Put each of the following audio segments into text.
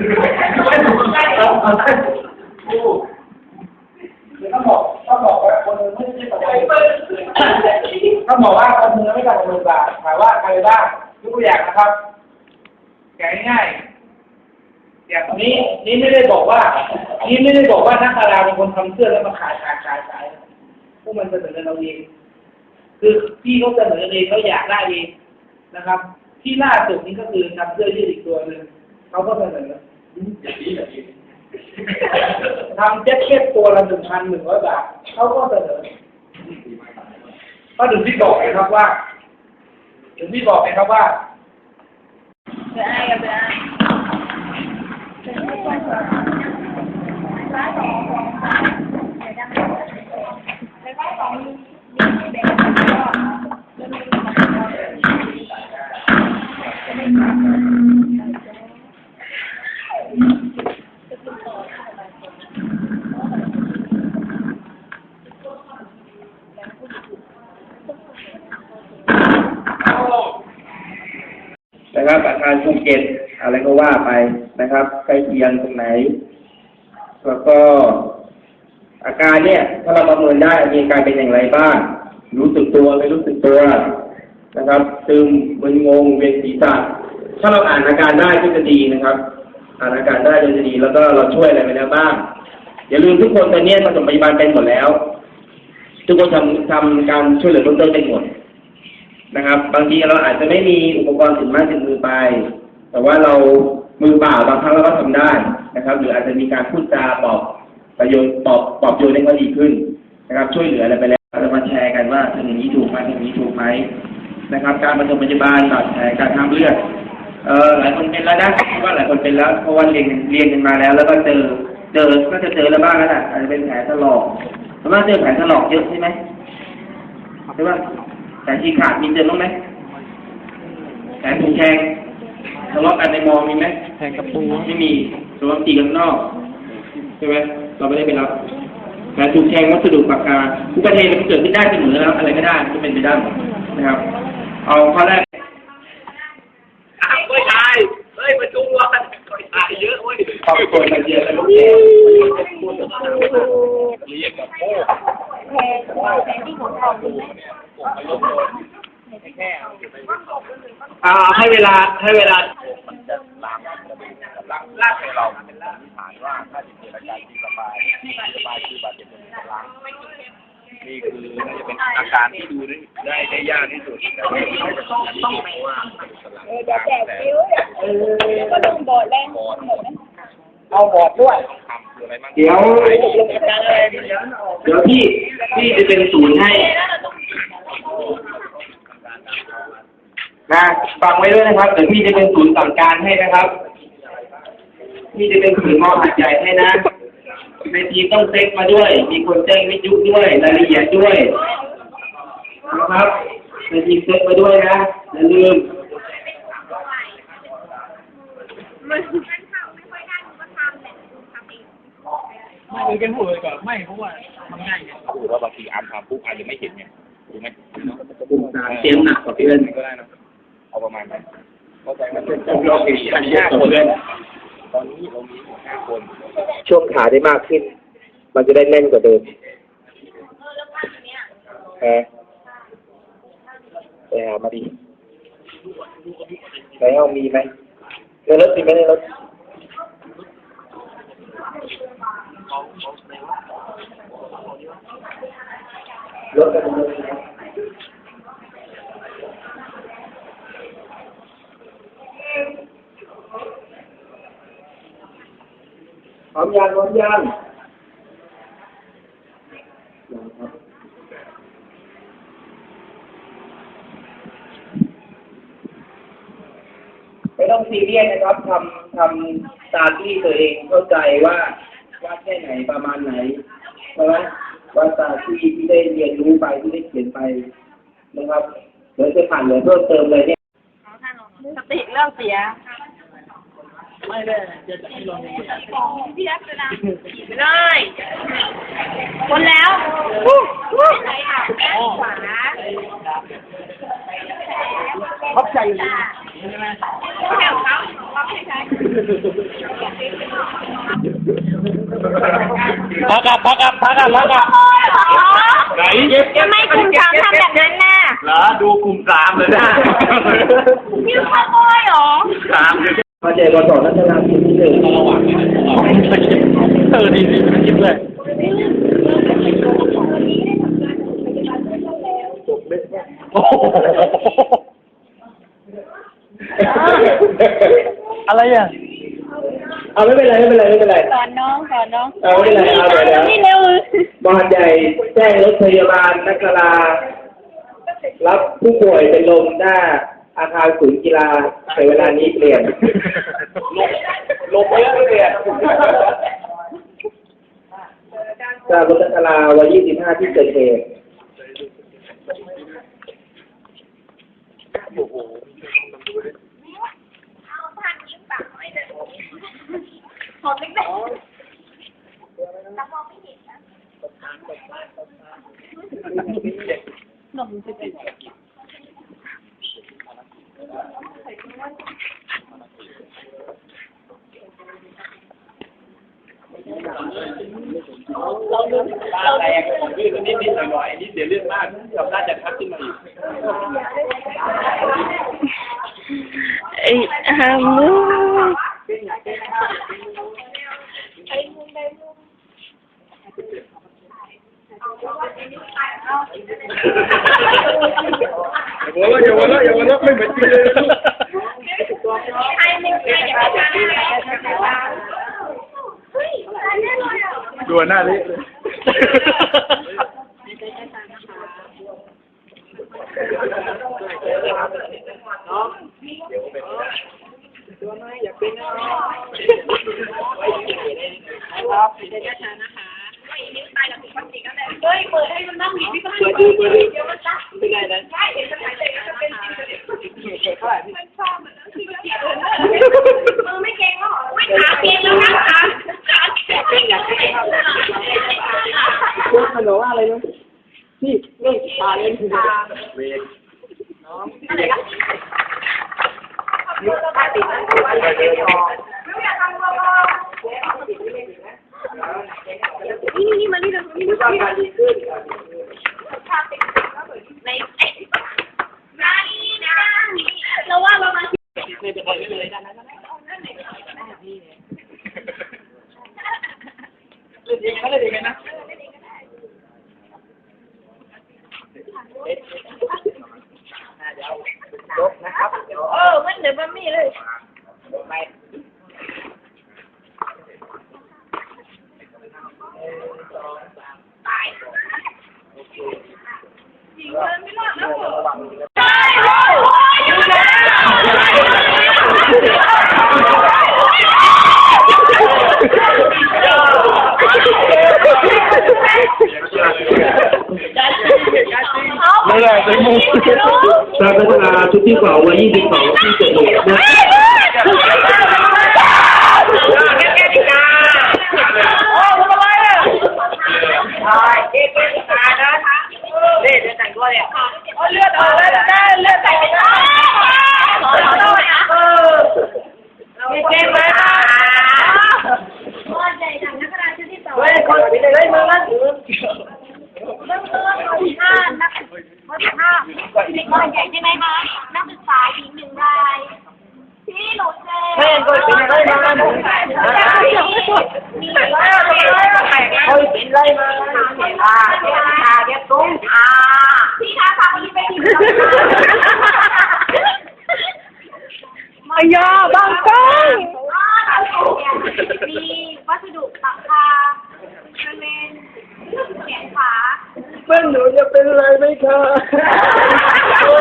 ไม่ถูกได้ครับอาได้ถูกต้องบอกต้องบอกว่าคนไม่ใช่ปัจจัยต้องบอกว่าคนหนึงไม่ต่ำกว่าหมื่นบาทถามว่าใครบ้างยกตัวอย่างนะครับแกะง่ายๆอย่างนี้นี่ไม่ได้บอกว่า นี่ไม่ได้บอกว่านักดาราเป็นคนทำเสื้อแล้วมาขายขายขายขายพวกมันเสนอเราเองคือพี่เขาเสนอเองเขาอยากได้เองนะครับ ที่ล่าสุดนี้ก็คือทำเสื้อยืดอีกตัวหนึ่งเขาก็เสนอ อย่างนี้อย่างนี้ทำแจ็คเก็ตตัวละหนึ่งพันหนึ่งร้อยบาทเขาก็เสนอก็ถึงที่บอกนะครับว่า ถึงที่บอกนะครับว่าเป็นไอ้กับเป็นไอ้เป็นไอ้ก่อนร้านสองสองสามเดี๋ยวดังแล้วก็สองมีมีแบ่งกันก็แล้วมีสองก็ นะครับอาคาร ภูเก็ตอะไรก็ว่าไปนะครับใกล้เคียงตรงไหน แล้วก็อาการเนี่ย ถ้าเราประเมินได้มีอาการเป็นอย่างไรบ้าง รู้สึกตัวไม่รู้สึกตัวนะครับซึมมึนงงเวียนศีรษะถ้าเราอ่านอาการได้ก็จะดีนะครับ อ่านอาการได้ก็จะดี แล้วก็เราช่วยอะไรไปแล้วบ้างอย่าลืมทุกคนตอนนี้ปฐมพยาบาลเป็นหมดแล้ว ทุกคนทำทำการช่วยเหลือเบื้องต้นเป็นหมด นะครับ บางทีเราอาจจะไม่มีอุปกรณ์ถึงไม้ถึงมือไป แต่ว่าเรามือเปล่าบางครั้งเราก็ทำได้นะครับ หรืออาจจะมีการพูดจาปอบประโยชน์ปอบปอบโยนให้เขาดีขึ้นนะครับ ช่วยเหลืออะไรไปแล้วเราจะมาแชร์กันว่าทำอย่างนี้ถูกไหมทำอย่างนี้ถูกไหมนะครับ การปฐมพยาบาลบาดแผลการห้ามเลือดเอ่อหลายคนเป็นแล้วนะคิดว่าหลายคนเป็นแล้วเพราะว่าเรียนเรียนกันมาแล้ว แล้วก็เจอเจอก็จะเจอแล้วบ้างแล้วนะอาจจะเป็นแผลถลอกสามารถเจอแผลถลอกเยอะใช่ไหมใช่ป่ะ แผลฉีกขาดมีเจอบ้างไหมแผลถูกแทงทะเลาะกันในมอมีไหมแทงกระปูไม่มีทะเลาะตีกันข้างนอกใช่ไหมเราไม่ได้ไปรับแผลถูกแทงวัสดุปากกาอุบัติเหตุมันเกิดขึ้นได้เสมอแล้ว อะไรก็ได้มันก็เป็นไปได้หมดนะครับ เอาข้อแรกอ้าวไม่ตายเฮ้ยประชุมวันไม่ตายเยอะเว้ยครอบครัวมาเยียแล้วลูกแกเรียกกับโอ้ แพงแพงที่ของเราใช่ไหมอ่าให้เวลาให้เวลามันจะลามลามลากให้เราเป็นลามที่ฐานว่าถ้าจะเกิดอาการที่ระบายที่ระบายคือบาดเจ็บเป็นล้างนี่คือน่าจะเป็นอาการที่ดูได้ได้ยากที่สุดแต่ไม่ใช่แบบนี้เพราะว่าสลังเออเดี๋ยวแจกคิ้วเนี่ยก็ต้องบอดแรงหมดนะเอาบอดด้วยทำคืออะไรบ้างเดี๋ยวเดี๋ยวพี่พี่จะเป็นศูนย์ให้ นะฟังไว้ด้วยนะครับเดี๋ยวพี่จะเป็นศูนย์สั่งการให้นะครับพี่จะเป็นศูนย์มอหัดใหญ่ให้นะในทีมต้องเซ็กมาด้วย มีคนแจ้งวิทยุด้วยรายละเอียดด้วยนะครับในทีมเซ็กมาด้วยนะอย่าลืมไม่เป็นผู้เลยก่อนไม่เพราะว่าทำง่ายไงคือว่าบางทีอาร์มทำปุ๊บอาร์มจะไม่เห็นไง ถูกไหมเสียงหนักกว่าเพื่อนก็ได้นะเอาประมาณนั้นเข้าใจมันเป็นเรามีห้าคนตอนนี้เรามีห้าคนช่วงขาได้มากขึ้น มันจะได้แน่นกว่าเดิมแอร์ไปหามาดีในห้องมีไหมในรถมีไหมในรถรถกันมีไหมพร้อม ยังร้อมยังไม่ต้องซีเรียสนะครับทำทำตามที่ตัวเองเข้าใจว่าว่าแค่ไหนประมาณไหนใช่ไหมว่าตาที่ที่ได้เรียนรู้ไปที่ได้เขียนไปนะครับเดี๋ยวจะผ่านเหลือเพิ่มเติมเลยเนี่ยสติเริ่มเสีย ไม่ได้จะจะให้ลงในพี่รัตนาไปเลยคนแล้วไหนอะขวาท็อปใจอยู่ใช่ไหมแถวเขาเขาใช่ใช่พักอับพักอับพักอับพักอับไหนทำไมกลุ่มสามทำแบบนั้นน่ะเหรอดูกลุ่มสามเลยนะพี่ขโมยเหรอสามเดี๋ยว มาเจอมาสอนนักกีฬาทีมที่หนึ่งระหว่างนี้เออดีดีมันคิดเลยโอ้โหอะไรอะเอาไม่เป็นไรไม่เป็นไรไม่เป็นไรสอนน้องสอนน้องเอาไม่เป็นไรเอาเดี๋ยวเดี๋ยวนี่เร็วบอลใหญ่แจ้งรถพยาบาลนักกีฬารับผู้ป่วยเป็นลมหน้าอาคารศูนย์กีฬา ในเวลานี้เปลี่ยนลงลงเยอะเลยอะทราบรถนักกีฬาวัน25 ที่เกิดเหตุขอเล็กๆหนุ่มจะเป็น ตาแตกยืดนิดนิดหน่อยหน่อยนิดเดี๋ยวเลือดมากจำได้จะทักขึ้นมาอีกไอ้ฮามูหัวเราะอย่าหัวเราะอย่าหัวเราะไม่เหมือนจริงเลย ดูหน้าเละเลยเปิดให้มันเล่าผิดูเปิดดูมือไม่เก่งหรอไม่ขาเก่งแล้วนะคะขาเก่งเก่งอย่างนี้ คุณขนมอะไรนะนี่นี่ ตาเล่นคือเวรนี่นี่มานี่เลยนี่ รู้ว่าการดีขึ้น ในนานี่นะเราว่าเรามา ไม่เป็นไรไม่เป็นไรนะเล่นเองนะเล่นเองนะ เออมันเดี๋ยวมันมีเลย ไม่ได้ใส่มุก ทราบนักกีฬาชุดที่สองวัน22ที่เกิดเหตุนะ เลือดออกแล้วได้เลือดใส่ไปได้ขอโทษนะเออเก่งเลยค่ะว่าใจทางนักกีฬาชุดที่สอง เฮ้ยคนเป็นอะไรมึงนั่น เรื่องเรื่องคนห้านักคนห้า เด็กคนใหญ่ใช่ไหมคะนักศึกษาหญิงหนึ่งรายที่หนูเจอเฮ้ยคนเป็นะไรมึงนั่นมีว่าเฮ้ยเป็นอะไรมึงอ่าเด็กชาเด็กตุ้งอ่าพี่คะฟังนี้เป็นมายาบางก้องว่ามีวัสดุหลังคาบริเวณ แขนขาเพื่อนหนูจะเป็นอะไรไหมคะเฮ้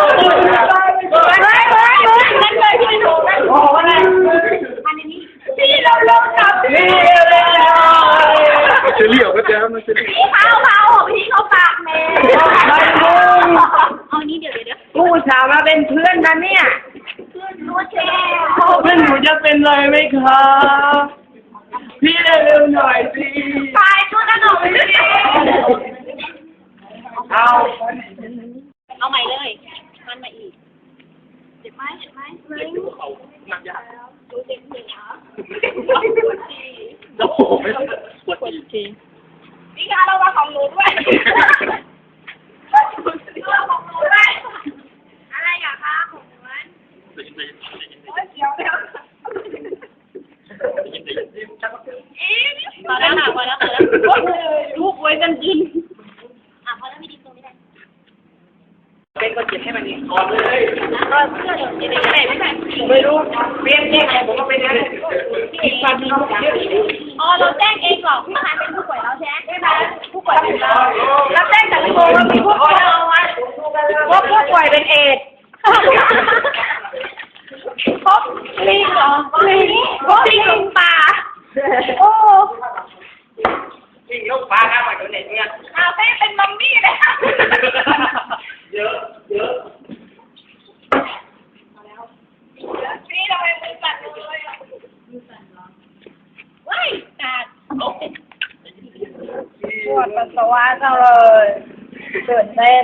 ยเฮ้ยเฮ้ยนั่นเลยที่หนูนั่นโอ้โหอะไรอันนี้พี่เราลงกับนี่พี่เลยเฉลี่ยวก็แจ้มนะเฉลี่ยวพี่เขาเขาพี่เขาปากแม่ไม่รู้เอานี้เดี๋ยวเดี๋ยวผู้สาวมาเป็นเพื่อนนะเนี่ยเพื่อนรู้แช่เพื่อนหนูจะเป็นอะไรไหมคะพี่เร็วๆหน่อยสิ เอาเอาใหม่เลยมันมาอีกเจ็บไหมเจ็บไหมเจ็ดูเขาหนักยากดูเจ็บเหนื่อยเหรอโอ้โหปวดทีนี่ค่ะราวังของหนูด้วยระวังของหนูด้วย ป่วยเป็นเราเราแจ้งจากโทรว่ามีผู้ป่วยเราไว้ว่าผู้ป่วยเป็นเอดส์พบลิงเหรอลิงพบลิงป่าโอ้จริงลูกปลาหน้ามาอยู่ไหนเนี่ยอาเต้เป็นมัมมี่เลยค่ะเยอะเยอะนี่ทำไมมือสั่นเลยอะมือสั่นเหรอว้ายขาด ปวดปัสสาวะจังเลยตื่นเต้น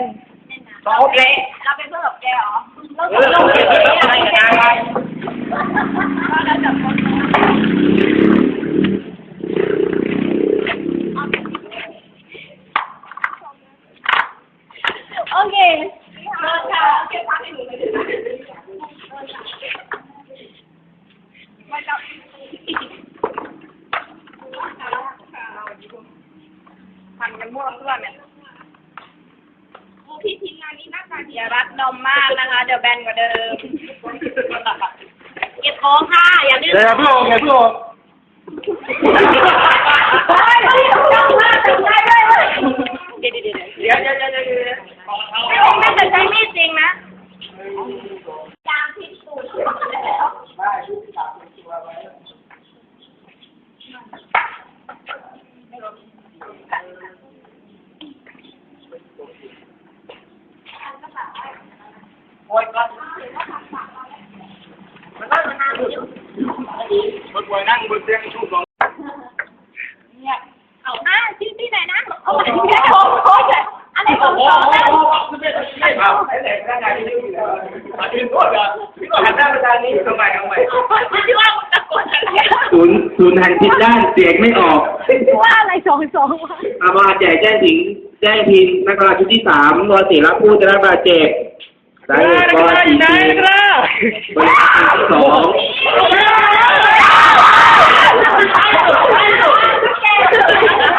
สองเละเราเป็นเพื่อนกับแกเหรอเราเออเราเป็นอะไรกันอะไรเราจับคนโอเคเลิกค่ะโอเคพักให้หนูเลยไม่ต้องพันกันมั่วเพื่อนเนี่ยโอ้พี่ทีมงานนี้หน้าตาดีอย่ารัด นมมากนะคะ เดี๋ยวแบนกว่าเดิม เก็บของค่ะ อย่าลืมเดี๋ยวพี่โอมเดี๋ยวพี่โอมเฮ้ยพี่ต้องจ้องมากจังได้ด้วยเว้ยเดี๋ยวเดี๋ยวเดี๋ยวเดี๋ยวเดี๋ยวเดี๋ยวเดี๋ยวไม่คงไม่จะใช้มีดจริงนะยางพิษสูตร ได้ยุติธรรมเป็นตัวไว้ โอ้ยก็มันนั่งมันนั่งอยู่คนป่วยนั่งบนเตียงชูสอง เนี่ยเอาหน้าชื่อที่ไหนนะเอาไปที่ไหนโอ้โหอะไรของ โอ้ เขา โห เนี่ย คือเป็นไม่เอาไอ้เด็กร่างกายที่ยืดอยู่แล้วอันนี้โทษเหรอพี่ก็หันหน้าไปทางนี้ทำไมทำไม คุณคิดว่าคุณตะโกนอะไร ศูนย์ศูนย์หันผิดด้านเสียงไม่ออกว่าอะไรสองสองวะอามาแจกแจ้งถึงแจ้งทีมนักกีฬาชุดที่สามรอสีรับผู้จะได้บาดเจ็บสาเหตุก็ที่บริการที่สอง โ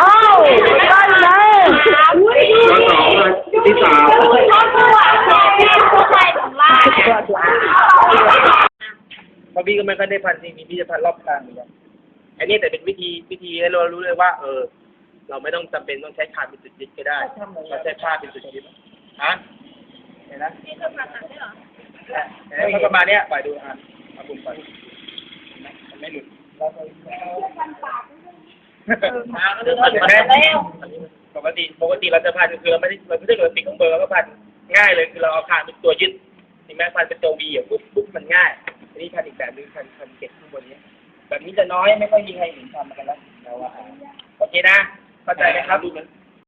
อ้ได้เลย ก็สองที่สาม เขาตัวที่ผู้ชายของเรา เพราะพี่ก็ ไม่ค่อยได้พันจริงๆพี่จะพันรอบกลางเหมือนกันอันนี้แต่เป็นวิธีวิธีให้เรารู้เลยว่า เออ เราไม่ต้องจำเป็นต้องใช้คานเป็นจุดยึดก็ได้เราใช้ผ้าเป็นจุดยึดฮะเห็นนะนี่คือผ่าตัดได้เหรอเห็นไหมประมาณเนี้ยปล่อยดูอ่านเอาบุมปล่อยเห็นไหมมันไม่หลุดเราไปปกติปกติเราจะพันคือเราไม่ได้เราไม่ได้เกิดติดข้างบนเราก็พันง่ายเลยคือเราเอาคานเป็นตัวยึดถึงแม้พันเป็นตัววีอะปุ๊บปุ๊บมันง่าย อันนี้พันอีกแบบนึงพันพันเก็บข้างบนเนี้ยแบบนี้จะน้อยไม่ค่อยมีใครเห็นทำกันแล้วเราว่าโอเคนะเข้าใจไหมครับ